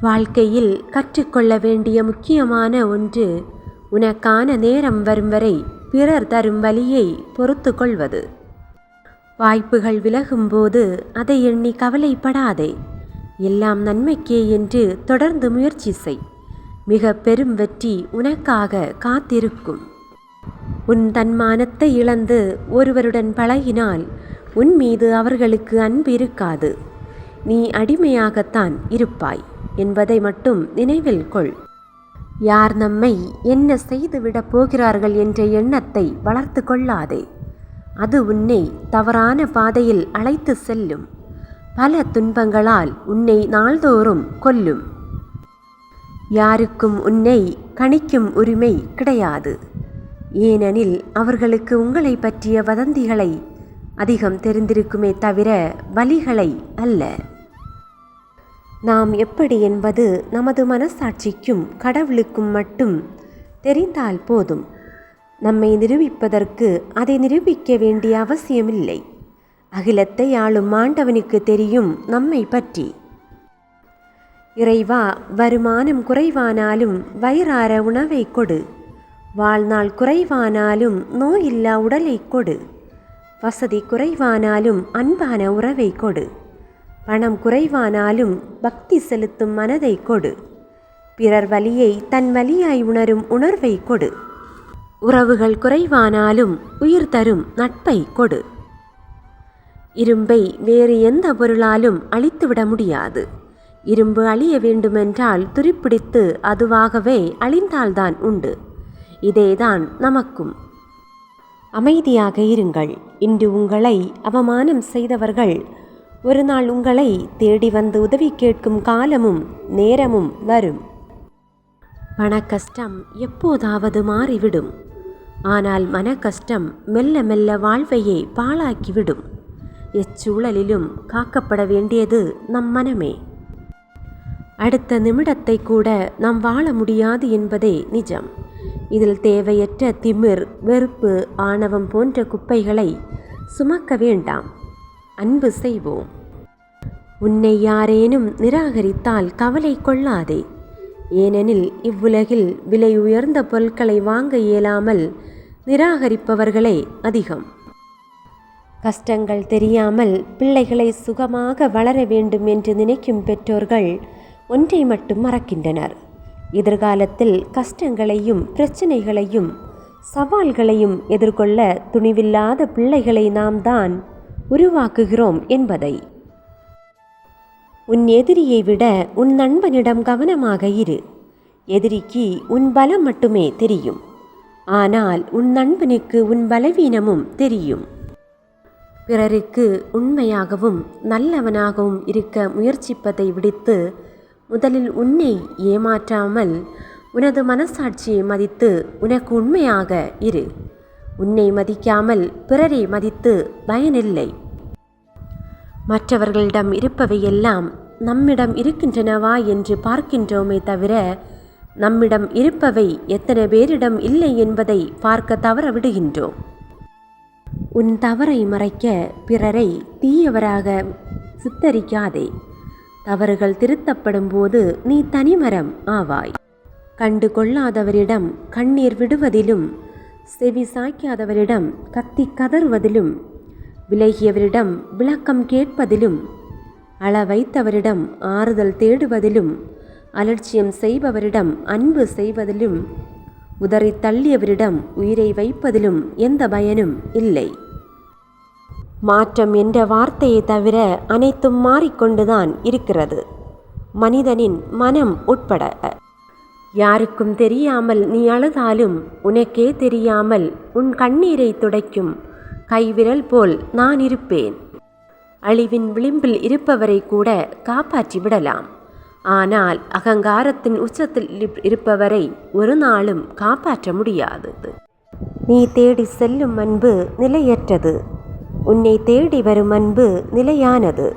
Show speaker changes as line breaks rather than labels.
வாழ்க்கையில் கற்றுக்கொள்ள வேண்டிய முக்கியமான ஒன்று உனக்கான நேரம் வரும் வரை பிறர் தரும் வழியை பொறுத்து கொள்வது. வாய்ப்புகள் விலகும்போது அதை எண்ணி கவலைப்படாதே. எல்லாம் நன்மைக்கே என்று தொடர்ந்து முயற்சி செய். மிக பெரும் வெற்றி உனக்காக காத்திருக்கும். உன் தன்மானத்தை இழந்து ஒருவருடன் பழகினால் உன் மீது அவர்களுக்கு அன்பு இருக்காது. நீ அடிமையாகத்தான் இருப்பாய். என்பதை மட்டும் நினைவில் கொள். யார் நம்மை என்ன செய்துவிடப் போகிறார்கள் என்ற எண்ணத்தை வளர்த்து கொள்ளாதே. அது உன்னை தவறான பாதையில் அழைத்து செல்லும். பல துன்பங்களால் உன்னை நாள்தோறும் கொல்லும். யாருக்கும் உன்னை கணிக்கும் உரிமை கிடையாது. ஏனெனில் அவர்களுக்கு உங்களை பற்றிய வதந்திகளை அதிகம் தெரிந்திருக்குமே தவிர வலிகளை அல்ல. நாம் எப்படி என்பது நமது மனசாட்சிக்கும் கடவுளுக்கும் மட்டும் தெரிந்தால் போதும். நம்மை நிரூபிப்பதற்கு அதை நிரூபிக்க வேண்டிய அவசியமில்லை. அகிலத்தை ஆளும் ஆண்டவனுக்கு தெரியும் நம்மை பற்றி. இறைவா வருமானம் குறைவானாலும் வயிறார உணவை கொடு. வாழ்நாள் குறைவானாலும் நோயில்லா உடலை கொடு. வசதி குறைவானாலும் அன்பான உறவை கொடு. பணம் குறைவானாலும் பக்தி செலுத்தும் மனதை கொடு. பிறர் வலியை தன் வலியாய் உணரும் உணர்வை கொடு. உறவுகள் குறைவானாலும் உயிர் தரும் நட்பை கொடு. இரும்பை வேறு எந்த பொருளாலும் அழித்துவிட முடியாது. இரும்பு அழிய வேண்டுமென்றால் துருப்பிடித்து அதுவாகவே அழிந்தால்தான் உண்டு. இதேதான் நமக்கும். அமைதியாக இருங்கள். இன்று உங்களை அவமானம் செய்தவர்கள் ஒரு நாள் உங்களை தேடி வந்து உதவி கேட்கும் காலமும் நேரமும் வரும். பண கஷ்டம் எப்போதாவது மாறிவிடும். ஆனால் மன கஷ்டம் மெல்ல மெல்ல வாழ்வையே பாழாக்கிவிடும். எச்சூழலிலும் காக்கப்பட வேண்டியது நம் மனமே. அடுத்த நிமிடத்தை கூட நாம் வாழ முடியாது என்பதே நிஜம். இதில் தேவையற்ற திமிர் வெறுப்பு ஆணவம் போன்ற குப்பைகளை சுமக்க வேண்டாம். அன்பு செய்வோம். உன்னை யாரேனும் நிராகரித்தால் கவலை கொள்ளாதே. ஏனெனில் இவ்வுலகில் விலை உயர்ந்த பொருட்களை வாங்க இயலாமல் நிராகரிப்பவர்களே அதிகம். கஷ்டங்கள் தெரியாமல் பிள்ளைகளை சுகமாக வளர வேண்டும் என்று நினைக்கும் பெற்றோர்கள் ஒன்றை மட்டும் மறக்கின்றனர். எதிர்காலத்தில் கஷ்டங்களையும் பிரச்சனைகளையும் சவால்களையும் எதிர்கொள்ள துணிவில்லாத பிள்ளைகளை நாம் தான் உருவாக்குகிறோம் என்பதை. உன் எதிரியை விட உன் நண்பனிடம் கவனமாக இரு. எதிரிக்கு உன் பலம் மட்டுமே தெரியும். ஆனால் உன் நண்பனுக்கு உன் பலவீனமும் தெரியும். பிறருக்கு உண்மையாகவும் நல்லவனாகவும் இருக்க முயற்சிப்பதை விடுத்து முதலில் உன்னை ஏமாற்றாமல் உனது மனசாட்சியை மதித்து உனக்கு உண்மையாக இரு. உன்னை மதிக்காமல் பிறரை மதித்து பயனில்லை. மற்றவர்களிடம் இருப்பவையெல்லாம் நம்மிடம் இருக்கின்றனவா என்று பார்க்கின்றோமே தவிர நம்மிடம் இருப்பவை எத்தனை பேரிடம் இல்லை என்பதை பார்க்க தவற விடுகின்றோம் உன் தவறை மறைக்க பிறரை தீயவராக சித்தரிக்காதே. தவறுகள் திருத்தப்படும் போது நீ தனிமரம் ஆவாய். கண்டு கொள்ளாதவரிடம் கண்ணீர் விடுவதிலும் செவி சாய்க்காதவரிடம் கத்தி கதறுவதிலும் விலகியவரிடம் விளக்கம் கேட்பதிலும் அள வைத்தவரிடம் ஆறுதல் தேடுவதிலும் அலட்சியம் செய்பவரிடம் அன்பு செய்வதிலும் உதறி தள்ளியவரிடம் உயிரை வைப்பதிலும் எந்த பயனும் இல்லை. மாற்றம் என்ற வார்த்தையை தவிர அனைத்தும் மாறிக்கொண்டுதான் இருக்கிறது. மனிதனின் மனம் உட்பட. யாருக்கும் தெரியாமல் நீ அழுதாலும் உனக்கே தெரியாமல் உன் கண்ணீரை துடைக்கும் கைவிரல் போல் நான் இருப்பேன். அழிவின் விளிம்பில் இருப்பவரை கூட காப்பாற்றி விடலாம். ஆனால் அகங்காரத்தின் உச்சத்தில் இருப்பவரை ஒரு நாளும் காப்பாற்ற முடியாதது. நீ தேடி செல்லும் அன்பு நிலையற்றது. உன்னை தேடி வரும் அன்பு நிலையானது.